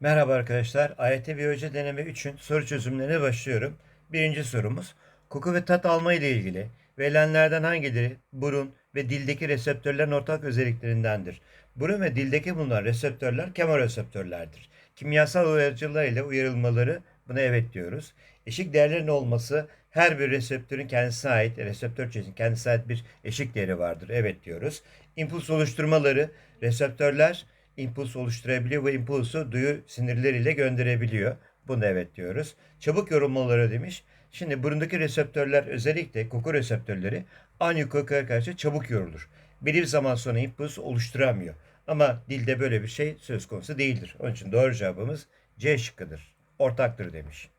Merhaba arkadaşlar. AYT Biyoloji Deneme 3'ün soru çözümlerine başlıyorum. Birinci sorumuz. Koku ve tat alma ile ilgili verilenlerden hangileri burun ve dildeki reseptörlerin ortak özelliklerindendir? Burun ve dildeki bulunan reseptörler kemoreseptörlerdir. Kimyasal uyarıcılar ile uyarılmaları buna evet diyoruz. Eşik değerlerin olması her bir reseptörün kendisine ait, reseptör çeşidinin kendisine ait bir eşik değeri vardır. Evet diyoruz. İmpuls oluşturmaları reseptörler impuls oluşturabiliyor ve impulsu duyu sinirleriyle gönderebiliyor. Buna evet diyoruz. Çabuk yorulmaları demiş. Şimdi burundaki reseptörler özellikle koku reseptörleri aynı kokuya karşı çabuk yorulur. Bir zaman sonra impuls oluşturamıyor. Ama dilde böyle bir şey söz konusu değildir. Onun için doğru cevabımız C şıkkıdır. Ortaktır demiş.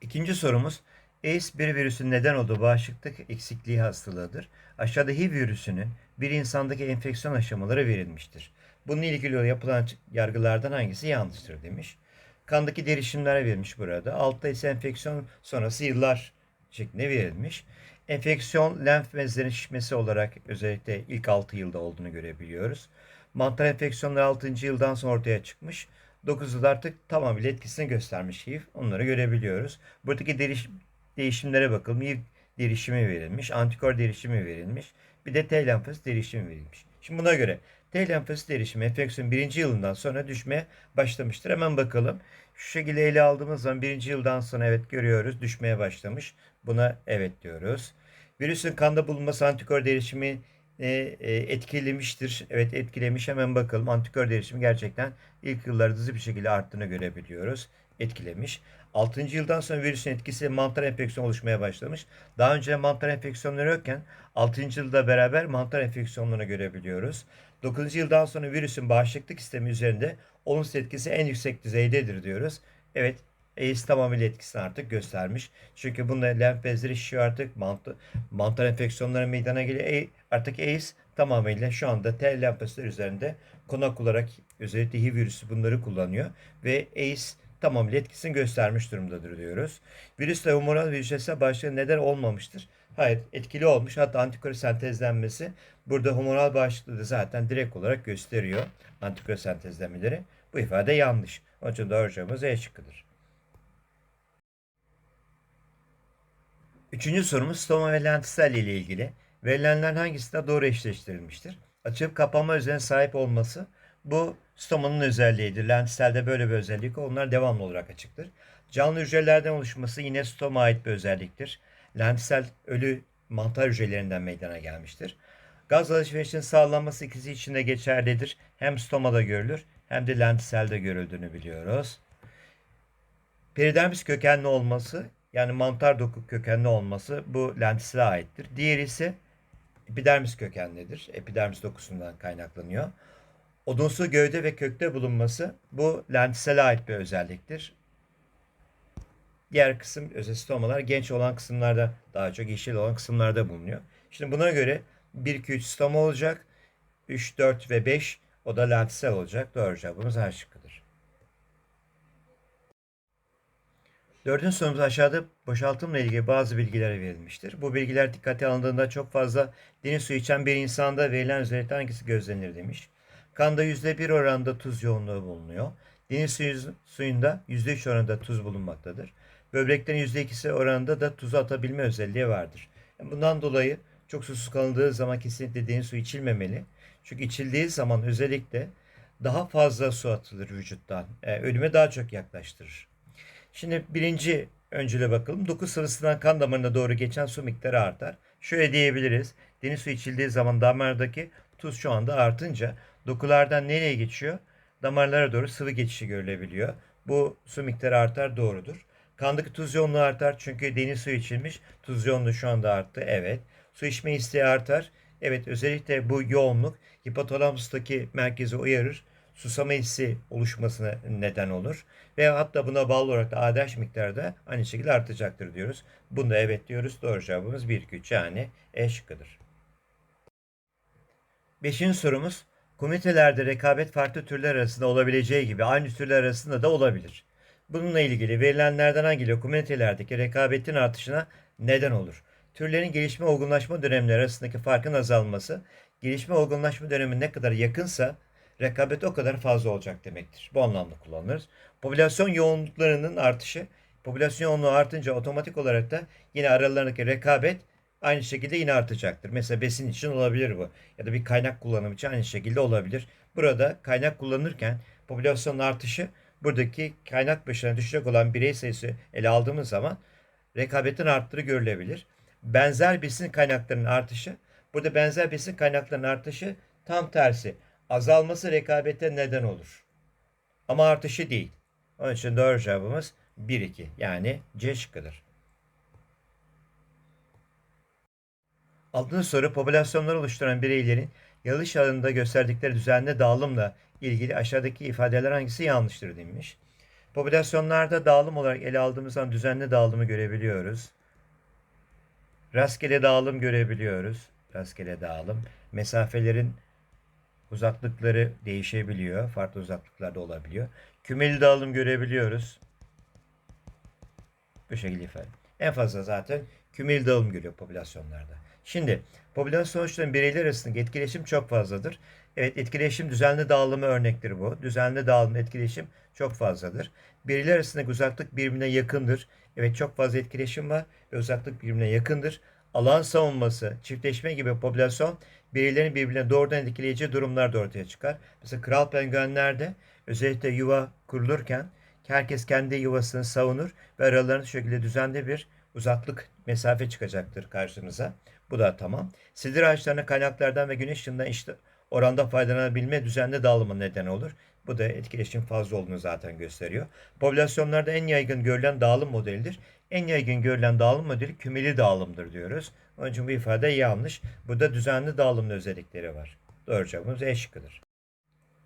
İkinci sorumuz AIDS bir virüsün neden olduğu bağışıklık eksikliği hastalığıdır. Aşağıda HIV virüsünün bir insandaki enfeksiyon aşamaları verilmiştir. Bununla ilgili yapılan yargılardan hangisi yanlıştır demiş. Kandaki derişimler verilmiş burada. Altta ise enfeksiyon sonrası yıllar şeklinde verilmiş. Enfeksiyon lenf bezlerinin şişmesi olarak özellikle ilk 6 yılda olduğunu görebiliyoruz. Mantar enfeksiyonları 6. yıldan sonra ortaya çıkmış. 9 yıl artık tamamıyla etkisini göstermiş HIV. Onları görebiliyoruz. Buradaki değişimlere bakalım. Derişimi verilmiş, antikor derişimi verilmiş. Bir de T lenfosit derişimi verilmiş. Şimdi buna göre T lenfosit derişimi enfeksiyon birinci yılından sonra düşmeye başlamıştır. Hemen bakalım. Şu şekilde ele aldığımız zaman birinci yıldan sonra evet görüyoruz düşmeye başlamış. Buna evet diyoruz. Virüsün kanda bulunması antikor derişimi e, e, etkilemiştir. Evet etkilemiş. Hemen bakalım. Antikor derişimi gerçekten ilk yıllarda hızlı bir şekilde arttığını görebiliyoruz. Etkilemiş. 6. yıldan sonra virüsün etkisiyle mantar enfeksiyonu oluşmaya başlamış. Daha önce mantar enfeksiyonları yokken 6. yılda beraber mantar enfeksiyonlarını görebiliyoruz. 9. yıldan sonra virüsün bağışıklık sistemi üzerinde olumsuz etkisi en yüksek düzeydedir diyoruz. Evet AIDS tamamıyla etkisini artık göstermiş. Çünkü bunda lenf bezleri şişiyor artık. Mantar, mantar enfeksiyonları meydana geliyor. E, artık AIDS tamamıyla şu anda T lenfositler üzerinde konak olarak özellikle HIV virüsü bunları kullanıyor. Ve AIDS tamamıyla etkisini göstermiş durumdadır diyoruz. Virüsle humoral ve hücresel bağışıklığı neden olmamıştır. Hayır etkili olmuş. Hatta antikor sentezlenmesi burada humoral bağışıklığı da zaten direkt olarak gösteriyor. Antikor sentezlemeleri. Bu ifade yanlış. Onun için doğru cevabımız E şıkkıdır. Üçüncü sorumuz stoma ve lentisel ile ilgili. Verilenlerin hangisi de doğru eşleştirilmiştir? Açıp kapanma özelliğine sahip olması bu stomanın özelliğidir. Lentiselde böyle bir özellik onlar devamlı olarak açıktır. Canlı hücrelerden oluşması yine stoma ait bir özelliktir. Lentisel ölü mantar hücrelerinden meydana gelmiştir. Gaz alışverişinin sağlanması ikisi için de geçerlidir. Hem stomada görülür hem de lentiselde görüldüğünü biliyoruz. Peridermis kökenli olması yani mantar doku kökenli olması bu lentisele aittir. Diğeri ise epidermis kökenlidir. Epidermis dokusundan kaynaklanıyor. Odunsu gövde ve kökte bulunması bu lentisele ait bir özelliktir. Diğer kısım özestomalar genç olan kısımlarda daha çok yeşil olan kısımlarda bulunuyor. Şimdi buna göre 1, 2, 3 stoma olacak. 3, 4 ve 5 o da lentisel olacak. Doğru cevabımız A şıkkıdır. Dördüncü sorumuz aşağıda boşaltımla ilgili bazı bilgiler verilmiştir. Bu bilgiler dikkate alındığında çok fazla deniz suyu içen bir insanda verilen özellikle hangisi gözlenir demiş. Kanda %1 oranında tuz yoğunluğu bulunuyor. Deniz suyu, suyunda %3 oranında tuz bulunmaktadır. Böbreklerin %2'si oranında da tuzu atabilme özelliği vardır. Bundan dolayı çok susuz kalındığı zaman kesinlikle deniz suyu içilmemeli. Çünkü içildiği zaman özellikle daha fazla su atılır vücuttan. E, ölüme daha çok yaklaştırır. Şimdi birinci öncüle bakalım. Doku sıvısından kan damarına doğru geçen su miktarı artar. Şöyle diyebiliriz. Deniz suyu içildiği zaman damardaki tuz şu anda artınca dokulardan nereye geçiyor? Damarlara doğru sıvı geçişi görülebiliyor. Bu su miktarı artar doğrudur. Kandaki tuz yoğunluğu artar çünkü deniz suyu içilmiş. Tuz yoğunluğu şu anda arttı. Evet. Su içme isteği artar. Evet özellikle bu yoğunluk hipotalamustaki merkezi uyarır. Susama hissi oluşmasına neden olur. Ve hatta buna bağlı olarak da ADH miktarı da aynı şekilde artacaktır diyoruz. Bunda evet diyoruz. Doğru cevabımız 1, 2, 3 yani E şıkkıdır. Beşinci sorumuz. Komünitelerde rekabet farklı türler arasında olabileceği gibi aynı türler arasında da olabilir. Bununla ilgili verilenlerden hangileri komünitelerdeki rekabetin artışına neden olur? Türlerin gelişme olgunlaşma dönemleri arasındaki farkın azalması, gelişme olgunlaşma dönemi ne kadar yakınsa rekabet o kadar fazla olacak demektir. Bu anlamda kullanılır. Popülasyon yoğunluklarının artışı, popülasyon yoğunluğu artınca otomatik olarak da yine aralarındaki rekabet aynı şekilde yine artacaktır. Mesela besin için olabilir bu. Ya da bir kaynak kullanımı için aynı şekilde olabilir. Burada kaynak kullanırken popülasyonun artışı buradaki kaynak başına düşecek olan birey sayısı ele aldığımız zaman rekabetin arttığı görülebilir. Benzer besin kaynaklarının artışı, burada benzer besin kaynaklarının artışı tam tersi. Azalması rekabete neden olur. Ama artışı değil. Onun için doğru cevabımız 1-2 yani C şıkkıdır. Altıncı soru popülasyonları oluşturan bireylerin yalış alanında gösterdikleri düzenli dağılımla ilgili aşağıdaki ifadeler hangisi yanlıştır demiş. Popülasyonlarda dağılım olarak ele aldığımız zaman düzenli dağılımı görebiliyoruz. Rastgele dağılım görebiliyoruz. Rastgele dağılım. Mesafelerin uzaklıkları değişebiliyor. Farklı uzaklıklarda olabiliyor. Kümeli dağılım görebiliyoruz. Bu şekilde ifade. En fazla zaten kümeli dağılım görüyor popülasyonlarda. Şimdi popülasyon sonuçlarının bireyler arasındaki etkileşim çok fazladır. Evet etkileşim düzenli dağılımı örnektir bu. Düzenli dağılım etkileşim çok fazladır. Bireyler arasındaki uzaklık birbirine yakındır. Evet çok fazla etkileşim var ve uzaklık birbirine yakındır. Alan savunması, çiftleşme gibi popülasyon bireylerin birbirine doğrudan etkileyici durumlar da ortaya çıkar. Mesela kral penguenlerde özellikle yuva kurulurken herkes kendi yuvasını savunur ve aralarında şekilde düzenli bir uzaklık mesafe çıkacaktır karşınıza. Bu da tamam. Sidir ağaçlarına kaynaklardan ve güneş ışığından işte oranda faydalanabilme düzenli dağılımı neden olur. Bu da etkileşim fazla olduğunu zaten gösteriyor. Popülasyonlarda en yaygın görülen dağılım modelidir. En yaygın görülen dağılım modeli kümeli dağılımdır diyoruz. Onun için bu ifade yanlış. Burada düzenli dağılımın özellikleri var. Doğru cevabımız E şıkkıdır.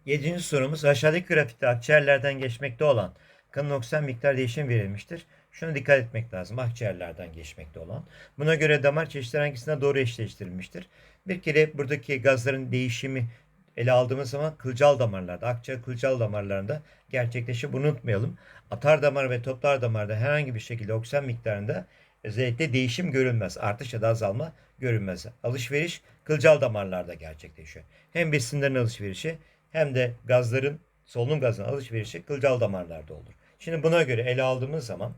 Yedinci sorumuz aşağıdaki grafikte akciğerlerden geçmekte olan kanın oksijen miktar değişim verilmiştir. Şuna dikkat etmek lazım. Akciğerlerden geçmekte olan. Buna göre damar çeşitleri hangisine doğru eşleştirilmiştir? Bir kere buradaki gazların değişimi ele aldığımız zaman kılcal damarlarda, akciğer kılcal damarlarında gerçekleşir. Bunu unutmayalım. Atar damar ve toplar damarda herhangi bir şekilde oksijen miktarında özellikle değişim görülmez. Artış ya da azalma görülmez. Alışveriş kılcal damarlarda gerçekleşiyor. Hem besinlerin alışverişi hem de gazların, solunum gazının alışverişi kılcal damarlarda olur. Şimdi buna göre ele aldığımız zaman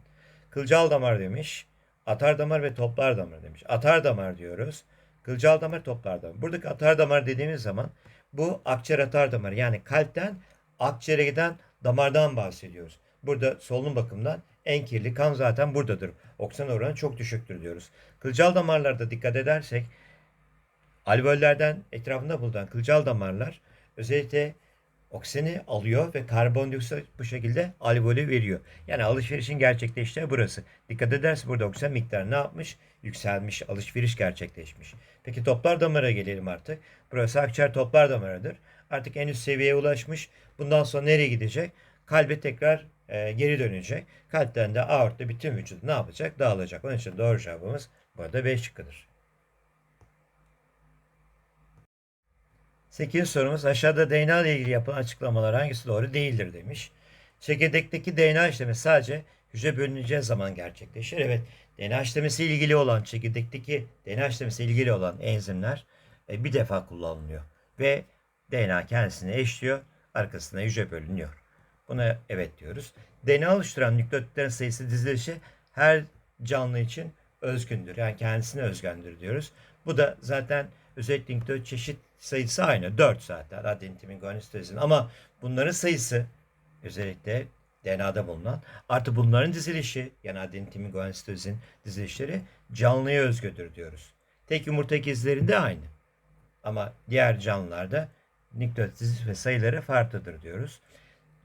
kılcal damar demiş, atar damar ve toplar damar demiş. Atar damar diyoruz. Kılcal damar, toplar damar. Buradaki atar damar dediğimiz zaman bu akciğer atar damarı yani kalpten akciğere giden damardan bahsediyoruz. Burada solunum bakımından en kirli kan zaten buradadır. Oksijen oranı çok düşüktür diyoruz. Kılcal damarlarda dikkat edersek alveollerden etrafında bulunan kılcal damarlar özellikle oksijeni alıyor ve karbondioksit bu şekilde alveolü veriyor. Yani alışverişin gerçekleştiği burası. Dikkat ederse burada oksijen miktarı ne yapmış? Yükselmiş, alışveriş gerçekleşmiş. Peki toplar damara gelelim artık. Burası akciğer toplar damarıdır. Artık en üst seviyeye ulaşmış. Bundan sonra nereye gidecek? Kalbe tekrar e, geri dönecek. Kalpten de aortta bütün vücut ne yapacak? Dağılacak. Onun için doğru cevabımız burada B şıkkıdır. 8. sorumuz aşağıda DNA ile ilgili yapılan açıklamalar hangisi doğru değildir demiş. Çekirdekteki DNA işlemi sadece hücre bölüneceği zaman gerçekleşir. Evet DNA işlemesi ilgili olan çekirdekteki DNA işlemesi ilgili olan enzimler e, bir defa kullanılıyor. Ve DNA kendisini eşliyor. Arkasına hücre bölünüyor. Buna evet diyoruz. DNA oluşturan nükleotitlerin sayısı dizilişi her canlı için özgündür. Yani kendisine özgündür diyoruz. Bu da zaten özellikle çeşit sayısı aynı. 4 zaten adenin, timin, guanin, sitozin. Ama bunların sayısı özellikle DNA'da bulunan artı bunların dizilişi yani adenin, timin, guanin, sitozin dizilişleri canlıya özgüdür diyoruz. Tek yumurta ikizlerinde aynı. Ama diğer canlılarda nükleot diziliş ve sayıları farklıdır diyoruz.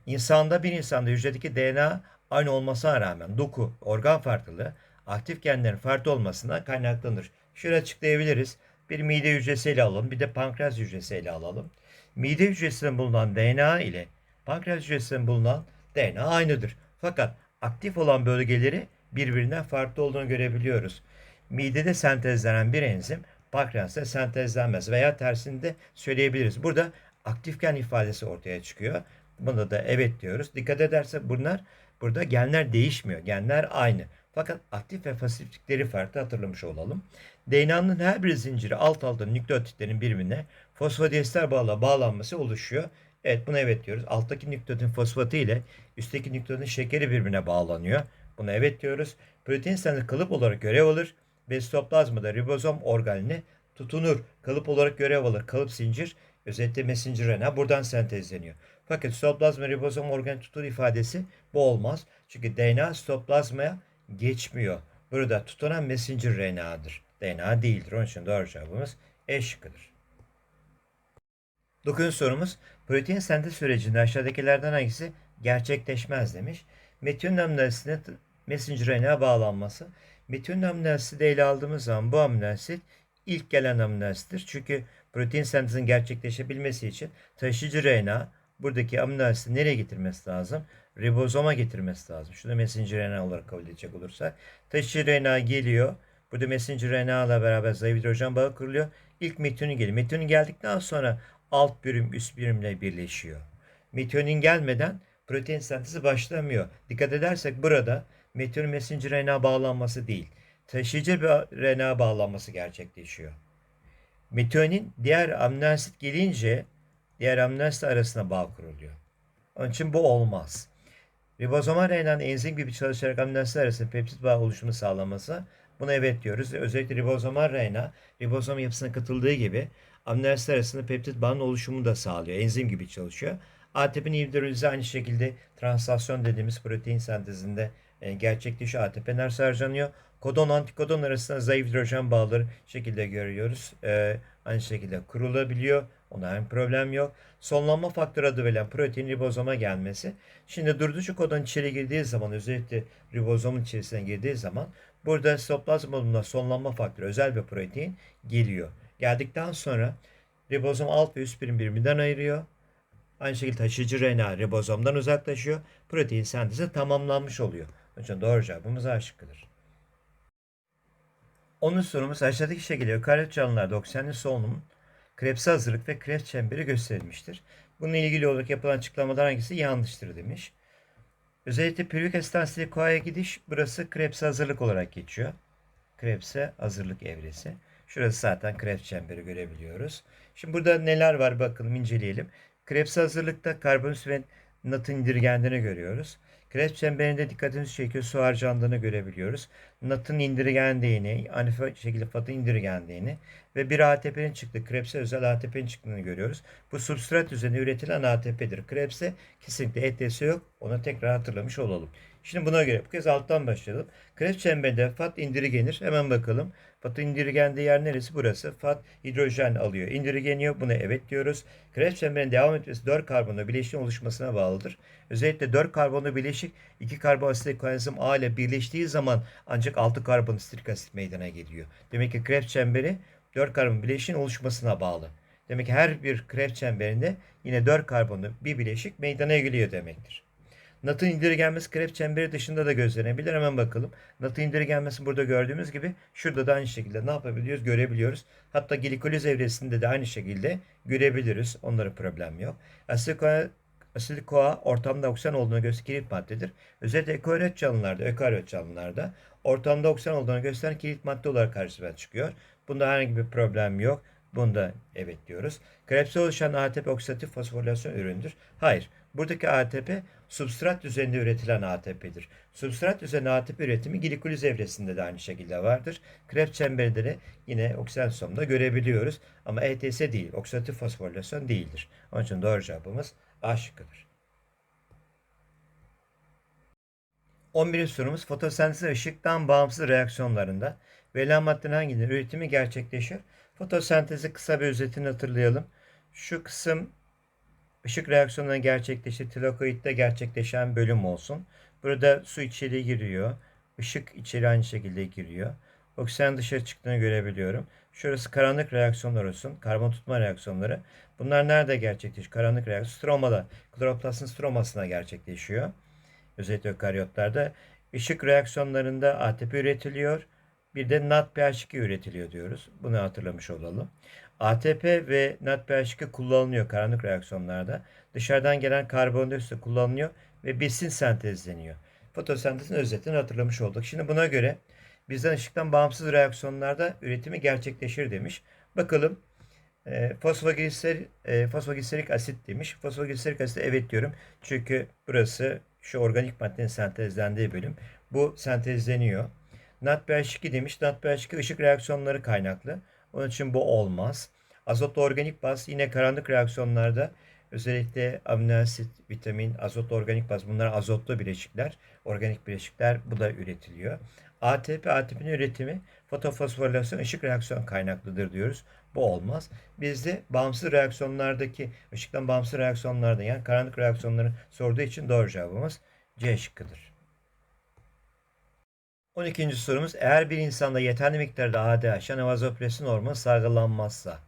İnsanda bir insanda hücredeki DNA aynı olmasına rağmen doku, organ farklılığı aktif genlerin farklı olmasına kaynaklanır. Şöyle açıklayabiliriz. Bir mide hücresi ele alalım, bir de pankreas hücresi ele alalım. Mide hücresinde bulunan DNA ile pankreas hücresinde bulunan DNA aynıdır. Fakat aktif olan bölgeleri birbirinden farklı olduğunu görebiliyoruz. Midede sentezlenen bir enzim pankreasta sentezlenmez veya tersini de söyleyebiliriz. Burada aktifken ifadesi ortaya çıkıyor. Buna da evet diyoruz. Dikkat ederse bunlar burada genler değişmiyor. Genler aynı. Fakat aktif ve pasiflikleri farklı hatırlamış olalım. DNA'nın her bir zinciri alt alta nükleotitlerin birbirine fosfodiester bağla bağlanması oluşuyor. Evet buna evet diyoruz. Alttaki nükleotin fosfatı ile üstteki nükleotin şekeri birbirine bağlanıyor. Buna evet diyoruz. Protein sentezi kalıp olarak görev alır ve sitoplazmada ribozom organine tutunur. Kalıp olarak görev alır. Kalıp zincir özellikle messenger RNA buradan sentezleniyor. Fakat sitoplazma ribozom organı tutur ifadesi bu olmaz. Çünkü DNA sitoplazmaya geçmiyor. Burada tutunan messenger RNA'dır. DNA değildir. Onun için doğru cevabımız E şıkkıdır. Dokuzuncu sorumuz protein sentez sürecinde aşağıdakilerden hangisi gerçekleşmez demiş. Metionin amino asidine t- messenger RNA bağlanması. Metionin amino asidi ele aldığımız zaman bu amino asit ilk gelen amino asittir. Çünkü protein sentezin gerçekleşebilmesi için taşıyıcı RNA buradaki amino asidi nereye getirmesi lazım? Ribozoma getirmesi lazım. Şunu messenger RNA olarak kabul edecek olursak. Taşıyıcı RNA geliyor. Burada messenger RNA ile beraber zayıf hidrojen bağı kuruluyor. İlk metionin geliyor. Metionin geldikten sonra alt birim üst birimle birleşiyor. Metionin gelmeden protein sentezi başlamıyor. Dikkat edersek burada metionin messenger RNA bağlanması değil. Taşıyıcı bir RNA bağlanması gerçekleşiyor. Metionin diğer amino asit gelince diğer amino asit arasına bağ kuruluyor. Onun için bu olmaz. Ribozomal RNA'nın enzim gibi çalışarak amino asit arasında peptit bağ oluşumu sağlaması buna evet diyoruz. Özellikle ribozomal RNA ribozom yapısına katıldığı gibi amino asit arasında peptit bağının oluşumunu da sağlıyor. Enzim gibi çalışıyor. ATP'nin hidrolizi aynı şekilde translasyon dediğimiz protein sentezinde e, gerçekleşiyor. ATP nerede harcanıyor? Kodon antikodon arasında zayıf hidrojen bağları şekilde görüyoruz. E, aynı şekilde kurulabiliyor. Ona bir problem yok. Sonlanma faktörü adı verilen protein ribozoma gelmesi. Şimdi durdurucu kodon içeri girdiği zaman özellikle ribozomun içerisine girdiği zaman burada sitoplazma sonlanma faktörü özel bir protein geliyor. Geldikten sonra ribozom alt ve üst birim birbirinden ayırıyor. Aynı şekilde taşıyıcı RNA ribozomdan uzaklaşıyor. Protein sentezi tamamlanmış oluyor. Onun için doğru cevabımız A şıkkıdır. 10. sorumuz aşağıdaki şekilde ökaryot canlılarda oksijenli solunumun Krebs'e hazırlık ve Krebs çemberi gösterilmiştir. Bununla ilgili olarak yapılan açıklamalar hangisi yanlıştır demiş. Özellikle pürük estansili koaya gidiş burası Krebs'e hazırlık olarak geçiyor. Krebs'e hazırlık evresi. Şurası zaten Krebs çemberi görebiliyoruz. Şimdi burada neler var bakalım inceleyelim. Krebs'e hazırlıkta karbonhidrat ve natın indirgendiğini görüyoruz. Krebs çemberinde dikkatimizi çekiyor su harcandığını görebiliyoruz. Natın indirgendiğini, aynı şekilde fatın indirgendiğini ve bir ATP'nin çıktı. Krebs'e özel ATP'nin çıktığını görüyoruz. Bu substrat üzerine üretilen ATP'dir. Krebs'e kesinlikle ETS yok. Onu tekrar hatırlamış olalım. Şimdi buna göre bu kez alttan başlayalım. Krebs çemberinde fat indirgenir. Hemen bakalım. Fatın indirgendiği yer neresi? Burası. Fat hidrojen alıyor. İndirgeniyor. Buna evet diyoruz. Krebs çemberinin devam etmesi 4 karbonlu bileşiğin oluşmasına bağlıdır. Özellikle 4 karbonlu bileşik 2 karbonasitik koenzim A ile birleştiği zaman ancak 6 karbonasitik asit meydana geliyor. Demek ki Krebs çemberi 4 karbon bileşiğin oluşmasına bağlı. Demek ki her bir Krebs çemberinde yine 4 karbonlu bir bileşik meydana geliyor demektir. Nat'ın indirgenmesi Krebs çemberi dışında da gözlenebilir. Hemen bakalım. Nat'ın indirgenmesi burada gördüğümüz gibi şurada da aynı şekilde ne yapabiliyoruz? Görebiliyoruz. Hatta glikoliz evresinde de aynı şekilde görebiliriz. Onlara problem yok. Koa, asit koa ortamda oksijen olduğunu gösteren kilit maddedir. Özellikle ekoryot canlılarda, ökaryot canlılarda ortamda oksijen olduğunu gösteren kilit madde olarak karşımıza çıkıyor. Bunda herhangi bir problem yok. Bunda evet diyoruz. Krebs'e oluşan ATP oksidatif fosforilasyon üründür. Hayır. Buradaki ATP substrat düzeninde üretilen ATP'dir. Substrat düzenli ATP üretimi glikoliz evresinde de aynı şekilde vardır. Krebs çemberinde de yine oksidasyonda görebiliyoruz. Ama ETS değil, oksidatif fosforilasyon değildir. Onun için doğru cevabımız A şıkkıdır. 11. sorumuz fotosentez ışıktan bağımsız reaksiyonlarında verilen maddenin hangilerinin üretimi gerçekleşir? Fotosentezi kısa bir özetini hatırlayalım. Şu kısım ışık reaksiyonları gerçekleşir. Tilakoidde gerçekleşen bölüm olsun. Burada su içeri giriyor. Işık içeri aynı şekilde giriyor. Oksijen dışarı çıktığını görebiliyorum. Şurası karanlık reaksiyonlar olsun. Karbon tutma reaksiyonları. Bunlar nerede gerçekleşiyor? Karanlık reaksiyon stromada. Kloroplastin stromasına gerçekleşiyor. Özellikle ökaryotlarda. Işık reaksiyonlarında ATP üretiliyor. Bir de NADPH2 üretiliyor diyoruz. Bunu hatırlamış olalım. ATP ve NADPH2 kullanılıyor karanlık reaksiyonlarda. Dışarıdan gelen karbondioksit kullanılıyor ve besin sentezleniyor. Fotosentezin özetini hatırlamış olduk. Şimdi buna göre bizden ışıktan bağımsız reaksiyonlarda üretimi gerçekleşir demiş. Bakalım E, fosfogliser, e, fosfogliserik asit demiş. Fosfogliserik asit evet diyorum. Çünkü burası şu organik maddenin sentezlendiği bölüm. Bu sentezleniyor. NADPH2 demiş. NADPH2 ışık reaksiyonları kaynaklı. Onun için bu olmaz. Azotlu organik baz yine karanlık reaksiyonlarda özellikle amino asit, vitamin, azotlu organik baz bunlar azotlu bileşikler, organik bileşikler bu da üretiliyor. ATP, ATP'nin üretimi fotofosforilasyon ışık reaksiyon kaynaklıdır diyoruz. Bu olmaz. Bizde bağımsız reaksiyonlardaki ışıktan bağımsız reaksiyonlarda yani karanlık reaksiyonları sorduğu için doğru cevabımız C şıkkıdır. 12. sorumuz eğer bir insanda yeterli miktarda ADH yani vazopresin hormonu salgılanmazsa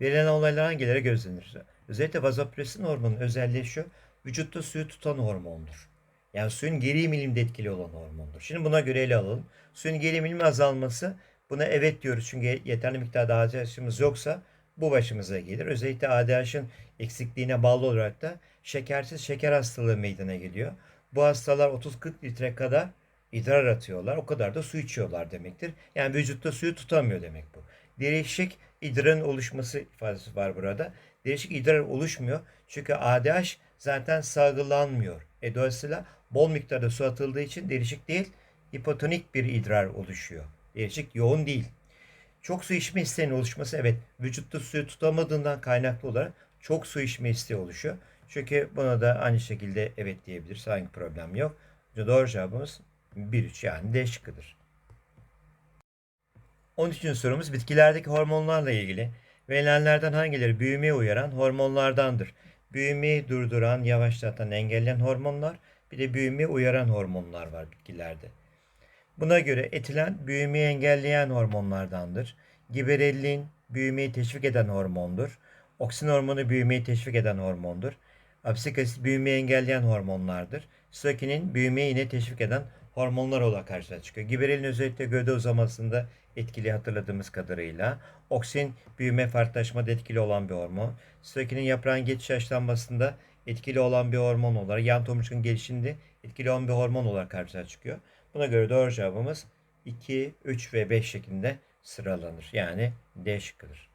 verilen olaylar hangileri gözlenir? Özellikle vazopresin hormonun özelliği şu vücutta suyu tutan hormondur. Yani suyun geri emilimde etkili olan hormondur. Şimdi buna göre ele alalım. Suyun geri emilimi azalması buna evet diyoruz çünkü yeterli miktarda ADH'ımız yoksa bu başımıza gelir. Özellikle ADH'ın eksikliğine bağlı olarak da şekersiz şeker hastalığı meydana geliyor. Bu hastalar 30-40 litre kadar idrar atıyorlar. O kadar da su içiyorlar demektir. Yani vücutta suyu tutamıyor demek bu. Değişik idrarın oluşması ifadesi var burada. Değişik idrar oluşmuyor. Çünkü ADH zaten salgılanmıyor. E dolayısıyla bol miktarda su atıldığı için değişik değil, hipotonik bir idrar oluşuyor. Değişik yoğun değil. Çok su içme isteğinin oluşması evet vücutta suyu tutamadığından kaynaklı olarak çok su içme isteği oluşuyor. Çünkü buna da aynı şekilde evet diyebiliriz. Hangi problem yok. Doğru cevabımız 1-3 yani D şıkkıdır. 13. sorumuz bitkilerdeki hormonlarla ilgili. Verilenlerden hangileri büyümeye uyaran hormonlardandır? Büyümeyi durduran, yavaşlatan, engelleyen hormonlar, bir de büyümeyi uyaran hormonlar var bitkilerde. Buna göre etilen büyümeyi engelleyen hormonlardandır. Giberellin büyümeyi teşvik eden hormondur. Oksin hormonu büyümeyi teşvik eden hormondur. Apsik asit büyümeyi engelleyen hormonlardır. Sitokinin büyümeyi yine teşvik eden hormonlar olarak karşıya çıkıyor. Giberelin özellikle gövde uzamasında etkili hatırladığımız kadarıyla. Oksin büyüme farklılaşmada etkili olan bir hormon. Sitokinin yaprağın geçiş yaşlanmasında etkili olan bir hormon olarak yan tomurcuğun gelişiminde etkili olan bir hormon olarak karşıya çıkıyor. Buna göre doğru cevabımız 2, 3 ve 5 şeklinde sıralanır. Yani D şıkkıdır.